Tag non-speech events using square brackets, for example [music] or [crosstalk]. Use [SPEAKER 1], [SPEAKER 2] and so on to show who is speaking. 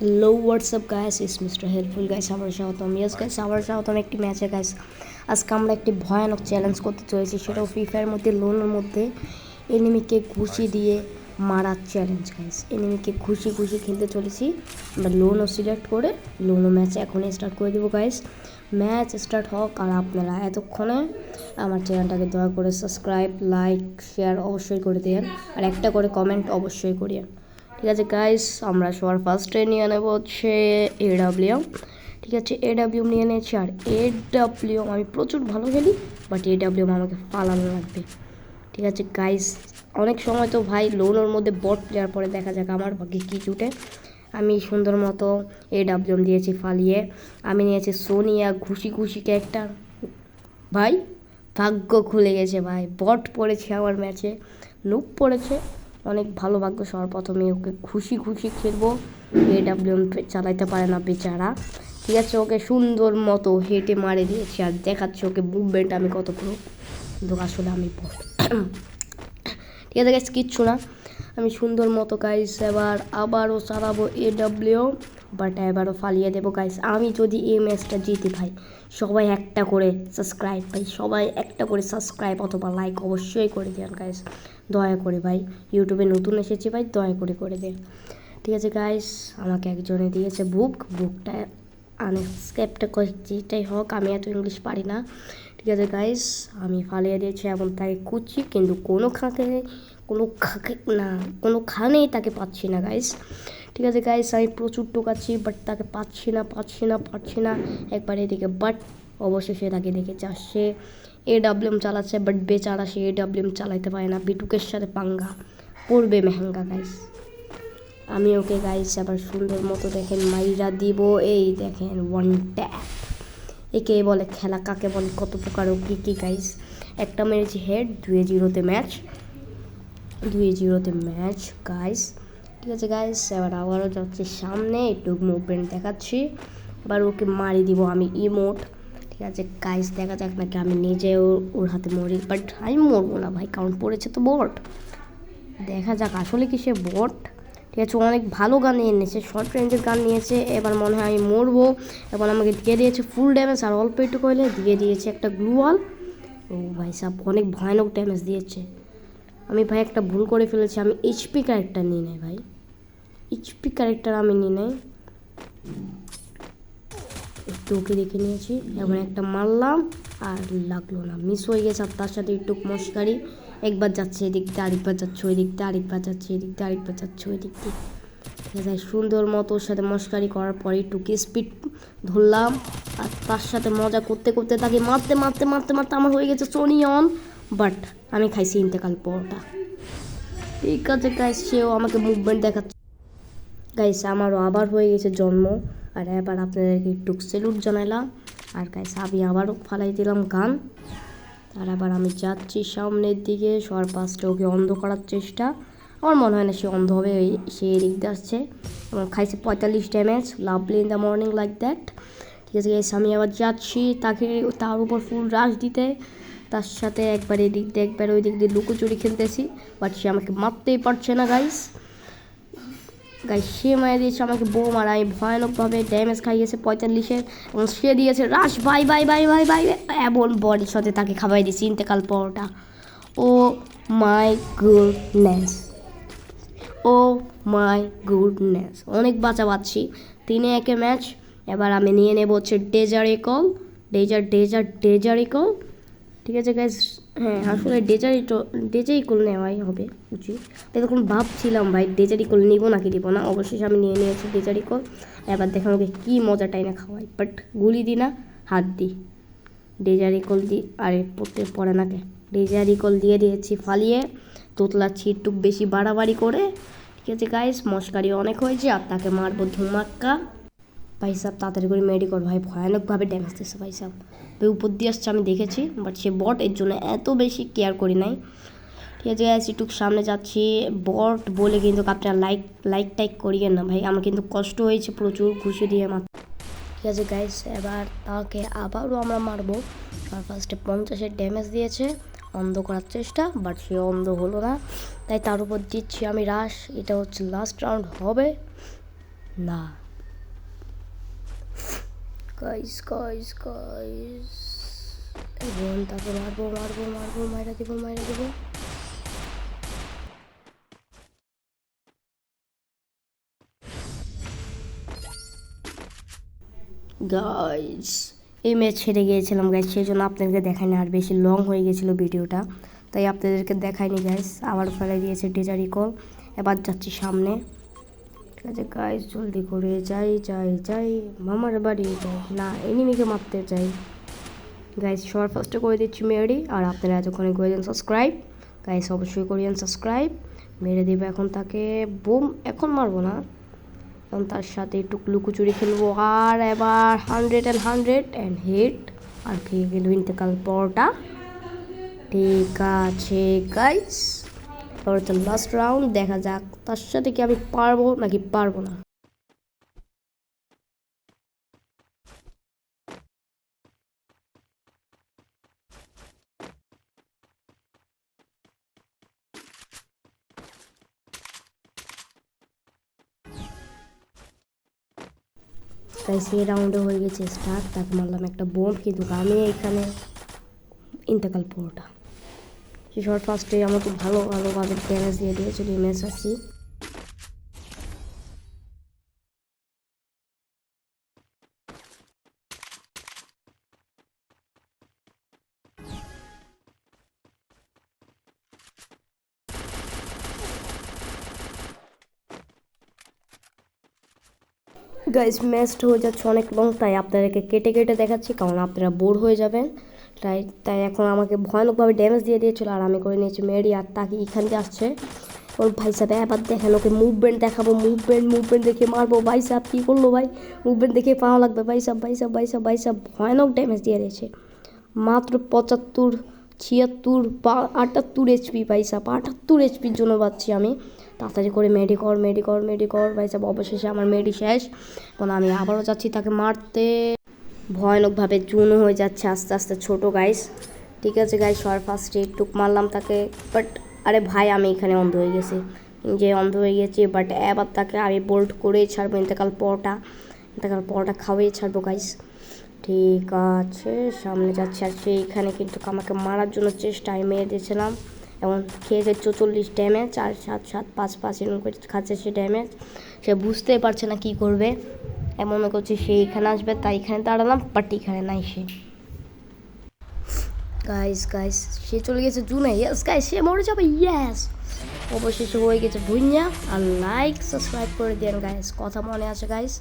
[SPEAKER 1] Hello WhatsApp guys is mister helpful guys আবার স্বাগতম yes guys আবার স্বাগতম একটি ম্যাচে গাইস আজকে আমরা একটি ভয়ানক চ্যালেঞ্জ করতে চলেছি। সেটাও ফ্রি ফায়ার মধ্যে লোনের মধ্যে এনিমিকে ঘুষি দিয়ে মারার চ্যালেঞ্জ গাইস এনিমিকে ঘুষি ঘুষি খেলতে চলেছি। আমরা লোনও সিলেক্ট করে লোনও ম্যাচ এখনই স্টার্ট করে দেবো গাইস ম্যাচ স্টার্ট হোক আর আপনারা এতক্ষণে আমার চ্যানেলটাকে দয়া করে সাবস্ক্রাইব লাইক শেয়ার অবশ্যই করে দিন। আর একটা করে কমেন্ট অবশ্যই করিয়েন। ঠিক আছে গাইস আমরা সবার ফার্স্ট ফার্স্টে নিয়ে নেব হচ্ছে এডাব্লিউ ঠিক আছে এডাব্লিউ নিয়ে নিয়েছি আর এডাব্লিউ আমি প্রচুর ভালো খেলি বাট এডাব্লিউ আমাকে পালানো লাগবে। ঠিক আছে গাইস অনেক সময় তো ভাই লোনের মধ্যে বট প্লেয়ার পরে দেখা যাক আমার ভাগ্যে কী জুটে। আমি সুন্দর মতো এডাব্লিউ দিয়েছি ফালিয়ে, আমি নিয়েছি সোনিয়া ঘুষি ঘুষি ক্যারেক্টার ভাই, ভাগ্য খুলে গেছে ভাই বট পড়েছে আমার ম্যাচে নুপ পড়েছে। অনেক ভালো ভাগ্য সবার প্রথমে। ওকে খুশি খুশি খেলব। এডাব্লিউ চালাইতে পারে না বেচারা। ঠিক আছে, ওকে সুন্দর মতো হেঁটে মারে দিয়েছি। আর দেখাচ্ছে ওকে মুভমেন্ট আমি কত পুরো কিন্তু আসলে আমি [clears throat] ঠিক আছে কিচ্ছু না। আমি সুন্দর মতো গাইস এবার আবারও চালাবো এডাব্লিউ বাট এবারও ফালিয়ে দেবো গাইস আমি যদি এই ম্যাচটা জিতি, ভাই, সবাই একটা করে সাবস্ক্রাইব ভাই, সবাই একটা করে সাবস্ক্রাইব অথবা লাইক অবশ্যই করে দেন গাইস দয়া করে, ভাই ইউটিউবে নতুন এসেছি, ভাই, দয়া করে করে দেন। ঠিক আছে গাইস আমাকে একজনে দিয়েছে বুক বুকটা আনস্ক্যাপটা যেটাই হোক, আমি এত ইংলিশ পারি না। ঠিক আছে গাইস আমি ফালিয়ে দিয়েছি এবং তাকে খুঁজছি কিন্তু কোনো খাঁকে কোনো খাকে না, কোনো খানেই তাকে পাচ্ছি না গাইস ঠিক আছে গাইস আমি প্রচুর টোকাচ্ছি বাট তাকে পাচ্ছি না পাচ্ছি না পাচ্ছি না। একবার এদিকে বাট অবশেষে তাকে দেখেছে, আর সে এ ডাব্লিউএম চালাচ্ছে বাট বেচারা সে এ ডাব্লিউএম চালাইতে পারে না। বিটুকের সাথে পাঙ্গা, পড়বে মেহেঙ্গা গাইস আমি ওকে গাইস আবার সুন্দর মতো দেখেন, মাইরা দিব। এই দেখেন ওয়ান ট্যাপ একে বলে খেলা, কাকে বলে, কত প্রকার ও কী কী গাইস একটা মেরেছি হেড দুয়ে জিরোতে ম্যাচ দুয়ে জিরোতে ম্যাচ গাইস ঠিক আছে গাইস এবার আবারও যাচ্ছি সামনে। একটু মুভমেন্ট দেখাচ্ছি। এবার ওকে মারি দিব আমি ইমোট ঠিক আছে গাইস দেখা যাক নাকি আমি নিজে ওর হাতে মরি। বাট আমি মরবো না ভাই, কারণ পড়েছে তো বট। দেখা যাক আসলে কি সে বট। ঠিক আছে অনেক ভালো গান নিয়ে নিয়েছে শর্ট রেঞ্জের গান নিয়েছে। এবার মনে হয় আমি মরবো। এবার আমাকে দিয়ে দিয়েছে ফুল ড্যামেজ আর অল্প একটু কইলে দিয়ে দিয়েছে একটা গ্লুয়াল ও ভাই সাহ অনেক ভয়ানক ড্যামেজ দিয়েছে। আমি ভাই একটা ভুল করে ফেলেছি, আমি এইচপি ক্যারেক্টার নিয়ে নেই ভাই। এইচপি ক্যারেক্টার আমি নিয়ে নেই। একটু ওকে দেখে নিয়েছি এবার একটা মারলাম আর লাগল না। মিস হয়ে গেছে আর তার সাথে একটু মস্কারি। একবার যাচ্ছে এদিক দিয়ে, আরেকবার যাচ্ছে ওই দিক দিয়ে, আরেকবার যাচ্ছে এদিক দিয়ে, আরেকবার যাচ্ছে ওই দিক দিয়ে সুন্দর মতো ওর সাথে মস্কারি করার পরে একটু স্পিড ধরলাম। আর তার সাথে মজা করতে করতে তাকে মারতে মারতে মারতে মারতে আমার হয়ে গেছে সোনি অন বাট আমি খাইছি ইন্তেকাল পরোটা। ঠিক আছে গাইস সেও আমাকে মুভমেন্ট দেখাচ্ছে। গাইস আমারও আবার হয়ে গেছে জন্ম। আর এবার আপনাদেরকে একটু সেলুট জানাইলাম। আর গাইস আমি আবারও ফালাই দিলাম গান। আর আবার আমি যাচ্ছি সামনের দিকে, সবার পাশটা ওকে অন্ধ করার চেষ্টা। আমার মনে হয় না সে অন্ধ হবে সে এদিক দিয়ে আসছে। এবং খাইছে পঁয়তাল্লিশ damage lovely in the morning like that ঠিক আছে গাইস আমি আবার যাচ্ছি তাকে, তার উপর ফুল রাশ দিতে। তার সাথে একবার এদিক দিয়ে, একবার ওই দিক দিয়ে লুকোচুরি খেলতেছি বাট সে আমাকে মারতেই পারছে না গাইস গাইস সে মারা দিয়েছে আমাকে বউ মারা, আমি ভয়ানকভাবে ড্যামেজ খাইয়েছে পঁয়তাল্লিশের এবং সে দিয়েছে রাশ ভাই ভাই ভাই ভাই ভাই এমন বডির সাথে তাকে খাওয়াই দিয়েছি, ইন্তেকাল পরোটা। ও my goodness oh my goodness অনেক বাঁচা পাচ্ছি। তিনে একে ম্যাচ এবার আমি নিয়ে নেব হচ্ছে ডেজার একল ডেজার ডেজার ডেজার একল ঠিক আছে গ্যাস হ্যাঁ আসলে ডেজারি ডেজারি কোল নেওয়াই হবে উচিত। তাই তখন ভাবছিলাম, ভাই, ডেজারি কোল নিবো নাকি দিব না? অবশেষে আমি নিয়ে নিয়েছি ডেজারি কোল। এবার দেখো আমাকে কী মজাটাই না খাওয়াই। বাট গুলি দিই না, হাত দিই ডেজারি কোল দিই আরে, পড়তে পড়ে নাকে ডেজারি কোল দিয়ে দিয়েছি ফালিয়ে। তোতলাচ্ছি একটু বেশি বাড়াবাড়ি করে। ঠিক আছে গাইস মস্কারি অনেক হয়েছে, আর তাকে মারবো ধুমাক্কা। ভাই সাহেব তাড়াতাড়ি করে মেডি কর ভাই ভয়ানকভাবে ড্যামেজ দিচ্ছে ভাই সাহেব ভাই, উপর দিয়ে আসছে, আমি দেখেছি বাট সে বট এর জন্য এত বেশি কেয়ার করি নাই। ঠিক আছে গাইস একটু সামনে যাচ্ছি। বট বলে কিন্তু আপনারা লাইক লাইক টাইক করিয়েন না ভাই, আমার কিন্তু কষ্ট হয়েছে প্রচুর, ঘুষি দিয়ে মাত্র ঠিক আছে গাইস এবার তাকে আবারও আমরা মারবো। আর ফার্স্টে পঞ্চাশের ড্যামেজ দিয়েছে, অন্ধ করার চেষ্টা বাট সে অন্ধ হলো না। তাই তার উপর দিচ্ছি আমি রাশ এটা হচ্ছে লাস্ট রাউন্ড হবে না। গাইস গাইস গাইস এবং তাকে মারবো মারবো মারবো, মাইরা দেবো মাইরা দেবো। গাইস এই ম্যাচ ছেড়ে গিয়েছিলাম গাইস সেই জন্য আপনাদেরকে দেখায়নি আর বেশি লং হয়ে গেছিল ভিডিওটা। তাই আপনাদেরকে দেখায়নি গাইস আবার ফেলে দিয়েছে ডিজারি কল এবার যাচ্ছি সামনে। আছে গাইস জলদি করে যাই যাই যাই। মামার বাড়ি যাই। না এনিমিকে মারতে যাই। গাইস সবার ফার্স্টে করে দিচ্ছি মেরি আর আপনারা এতক্ষণে করে দেন সাবস্ক্রাইব গাইস অবশ্যই করিয়েন সাবস্ক্রাইব মেরে দেবে এখন তাকে। বুম, এখন মারবো না। এখন তার সাথে একটু লুকোচুরি খেলব। আর এবার hundred and hundred and hit আর খেয়ে গেল ইন্তেকাল পরটা ঠিক আছে গাইস এবার তো লাস্ট রাউন্ড দেখা যাক তার সাথে কি আমি পারব নাকি পারব না। তাই সেই রাউন্ডে হয়ে গেছে স্টার্ট তাকে মারলাম একটা বোম, কিন্তু আমি এখানে ইন্তেকাল পুরোটা। সে শর্ট ফার্স্টে আমাকে ভালো ভালোভাবে ড্যামেজ দিয়ে দিয়েছিল ম্যাচ আসছি গাইস ম্যাচটা হয়ে যাচ্ছে অনেক লং তাই আপনাদেরকে কেটে কেটে দেখাচ্ছি কারণ আপনারা বোর হয়ে যাবেন। তাই তাই এখন আমাকে ভয়ানকভাবে ড্যামেজ দিয়ে দিয়েছিল আর আমি করে নিয়েছি মেরি আর তাকে এখান দিয়ে আসছে। ওর ভাই সাহেব এবার দেখেন, ওকে মুভমেন্ট দেখাবো মুভমেন্ট মুভমেন্ট দেখে মারবো, ভাই সাহেব, কী করল ভাই? মুভমেন্ট দেখে পাওয়া লাগবে, ভাই সাহেব ভাই সাহেব ভাই সাহেব ভাই সাহেব, ভয়ানক ড্যামেজ দিয়ে দিয়েছে। মাত্র পঁচাত্তর ছিয়াত্তর বা আটাত্তর এইচপি ভাই সাহেব আটাত্তর এইচপির জন্য পাচ্ছি আমি। তাড়াতাড়ি করে মেডি কর মেডি কর মেডি কর, ভাই সাহেব অবশেষে আমার মেডি শেষ। এখন আমি আবারও যাচ্ছি তাকে মারতে। ভয়ানকভাবে চুনো হয়ে যাচ্ছে আস্তে আস্তে ছোট গাইস ঠিক আছে গাইস সবার ফার্স্টে একটু মারলাম তাকে। বাট আরে ভাই, আমি এখানে অন্ধ হয়ে গেছি। যে অন্ধ হয়ে গেছি বাট এবার তাকে আমি বোল্ট করেই ছাড়বো। ইন্তেকাল পরোটা ইন্তেকাল পরোটা খাওয়াই ছাড়বো গাইস ঠিক আছে, সামনে যাচ্ছে। আর সেইখানে কিন্তু আমাকে মারার জন্য চেষ্টা আমি মেরে দিয়েছিলাম। এবং খেয়েছে চৌচল্লিশ ড্যামেজ আর সাত সাত, পাঁচ পাঁচ এরকম করে খাচ্ছে সে ড্যামেজ সে বুঝতেই পারছে না কি করবে। এমন মনে করছে সে এখানে আসবে, তাই এখানে দাঁড়ালাম বাট এখানে নাই সে। গাইস গাইস সে চলে গেছে জুনে। ইয়েস গাইস সে মরে যাবে ইয়েস অবশেষে হয়ে গেছে ভুইয়া। আর লাইক সাবস্ক্রাইব করে দেন গাইস কথা মনে আছে গাইস